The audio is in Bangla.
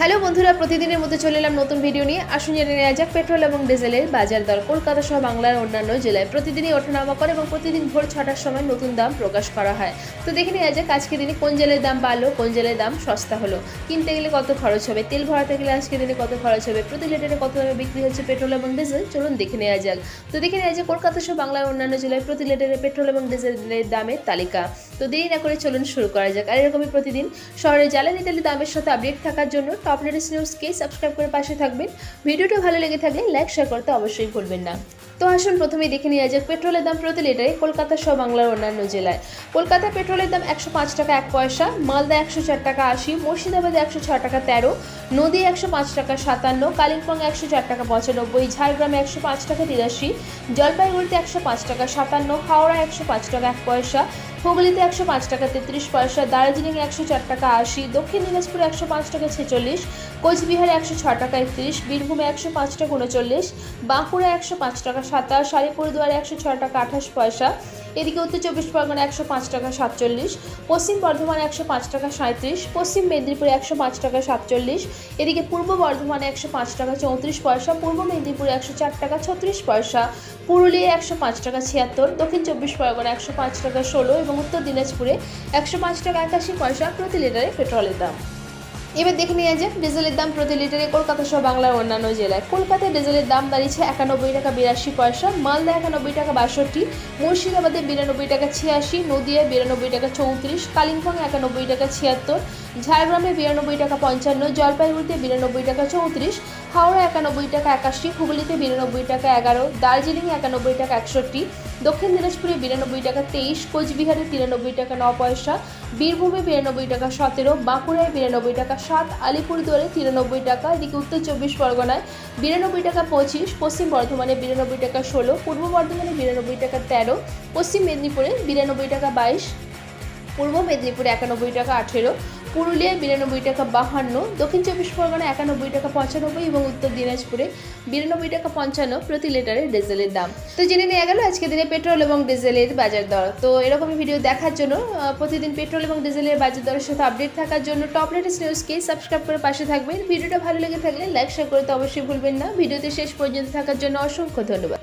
হ্যালো বন্ধুরা, প্রতিদিনের মতো চলে এলাম নতুন ভিডিও নিয়ে। আসুন জেনে নেওয়া যাক, পেট্রোল এবং ডিজেলের বাজার দর। কলকাতা সহ বাংলার অন্যান্য জেলায় প্রতিদিনই ওঠানামা করে এবং প্রতিদিন ভোর ছটার সময় নতুন দাম প্রকাশ করা হয়। তো দেখে নেওয়া যাক আজকে দিনে কোন জেলের দাম বাড়লো, কোন জেলের দাম সস্তা হলো? কিনতে গেলে কত খরচ হবে? তেল ভরাতে গেলে আজকে দিনে কত খরচ হবে? প্রতি লিটারে কত দামে বিক্রি হচ্ছে পেট্রোল এবং ডিজেল? চলুন দেখে নেওয়া যাক। তো দেখে নেওয়া যাক, কলকাতা সহ বাংলার অন্যান্য জেলায় প্রতি লিটারে পেট্রোল এবং ডিজেলের দামের তালিকা। তো দেরি না করে চলুন শুরু করা যাক। আর এরকমই প্রতিদিন শহরে জ্বালানি তেলের দামের সাথে আপডেট থাকার জন্য টপ লেটেস্ট নিউজকে সাবস্ক্রাইব করে পাশে থাকবেন। ভিডিওটা ভালো লেগে থাকলে লাইক শেয়ার করতে অবশ্যই ভুলবেন না। তো আসুন প্রথমেই দেখে নেওয়া যাক, পেট্রোলের দাম প্রতি লিটারে কলকাতা সহ বাংলার অন্যান্য জেলায়। কলকাতায় পেট্রোলের দাম একশো পাঁচ টাকা এক পয়সা, মালদা একশো চার টাকা আশি, মুর্শিদাবাদে একশো ছয় টাকা তেরো, নদী একশো পাঁচ টাকা সাতান্ন, কালিম্পং একশো চার টাকা পঁচানব্বই, ঝাড়গ্রামে একশো পাঁচ টাকা তিরাশি, জলপাইগুড়িতে একশো পাঁচ টাকা সাতান্ন হাওড়া একশো পাঁচ টাকা এক পয়সা হুগলিতে একশো পাঁচ টাকা তেত্রিশ পয়সা, দার্জিলিং একশো চার টাকা আশি, দক্ষিণ দিনাজপুরে একশো পাঁচ টাকা ছেচল্লিশ, কোচবিহারে একশো ছ টাকা একত্রিশ, বীরভূমে একশো পাঁচ টাকা উনচল্লিশ বাঁকুড়া একশো পাঁচ টাকা সাতাশ, আলিপুরদুয়ারে একশো ছ টাকা আঠাশ পয়সা এদিকে উত্তর চব্বিশ পরগনা একশো পাঁচ টাকা সাতচল্লিশ, পশ্চিম বর্ধমানে একশো পাঁচ টাকা সাঁত্রিশ পশ্চিম মেদিনীপুরে একশো পাঁচ টাকা সাতচল্লিশ, এদিকে পূর্ব বর্ধমানে একশো পাঁচ টাকা চৌত্রিশ পয়সা, পূর্ব মেদিনীপুরে একশো চার টাকা ছত্রিশ পয়সা পুরুলিয়ায় একশো পাঁচ টাকা ছিয়াত্তর, দক্ষিণ চব্বিশ পরগনা একশো পাঁচ টাকা ষোলো এবং উত্তর দিনাজপুরে একশো পাঁচ টাকা একাশি পয়সা প্রতি লিটারে পেট্রোলের দাম। এবার দেখে নেওয়া যাক, ডিজেলের দাম প্রতি লিটারে কলকাতা সহ বাংলার অন্যান্য জেলায়। কলকাতায় ডিজেলের দাম দাঁড়িয়েছে একানব্বই টাকা বিরাশি পয়সা মালদা একানব্বই টাকা বাষট্টি, মুর্শিদাবাদে বিরানব্বই টাকা ছিয়াশি, নদিয়ায় বিরানব্বই টাকা চৌত্রিশ কালিম্পং একানব্বই টাকা ছিয়াত্তর, ঝাড়গ্রামে বিরানব্বই টাকা পঞ্চান্ন, জলপাইগুড়িতে বিরানব্বই টাকা চৌত্রিশ হাওড়া একানব্বই টাকা একাশি, হুগলিতে বিরানব্বই টাকা এগারো, দার্জিলিং একানব্বই টাকা একষট্টি, দক্ষিণ দিনাজপুরে বিরানব্বই টাকা তেইশ, কোচবিহারে তিরানব্বই টাকা ন পয়সা, বীরভূমে বিরানব্বই টাকা সতেরো, বাঁকুড়ায় বিরানব্বই টাকা সাত, আলিপুরদুয়ারে তিরানব্বই টাকা, এদিকে উত্তর চব্বিশ পরগনায় বিরানব্বই টাকা পঁচিশ, পশ্চিম বর্ধমানে বিরানব্বই টাকা ষোলো, পূর্ব বর্ধমানে বিরানব্বই টাকা তেরো, পশ্চিম মেদিনীপুরে বিরানব্বই টাকা বাইশ পূর্ব মেদিনীপুরে একানব্বই টাকা আঠেরো, পুরুলিয়ায় বিরানব্বই টাকা বাহান্ন, দক্ষিণ চব্বিশ পরগনা একানব্বই টাকা পঁচানব্বই এবং উত্তর দিনাজপুরে বিরানব্বই টাকা পঞ্চান্ন প্রতি লিটারে ডিজেলের দাম। তো জেনে নেওয়া গেল, আজকে দিনে পেট্রোল এবং ডিজেলের বাজার দর। তো এরকমই ভিডিও দেখার জন্য প্রতিদিন পেট্রোল এবং ডিজেলের বাজার দরের সাথে আপডেট থাকার জন্য টপ লেটেস্ট নিউজকে সাবস্ক্রাইব করে পাশে থাকবেন। ভিডিওটা ভালো লেগে থাকলে লাইক শেয়ার করতে অবশ্যই ভুলবেন না। ভিডিওতে শেষ পর্যন্ত থাকার জন্য অসংখ্য ধন্যবাদ।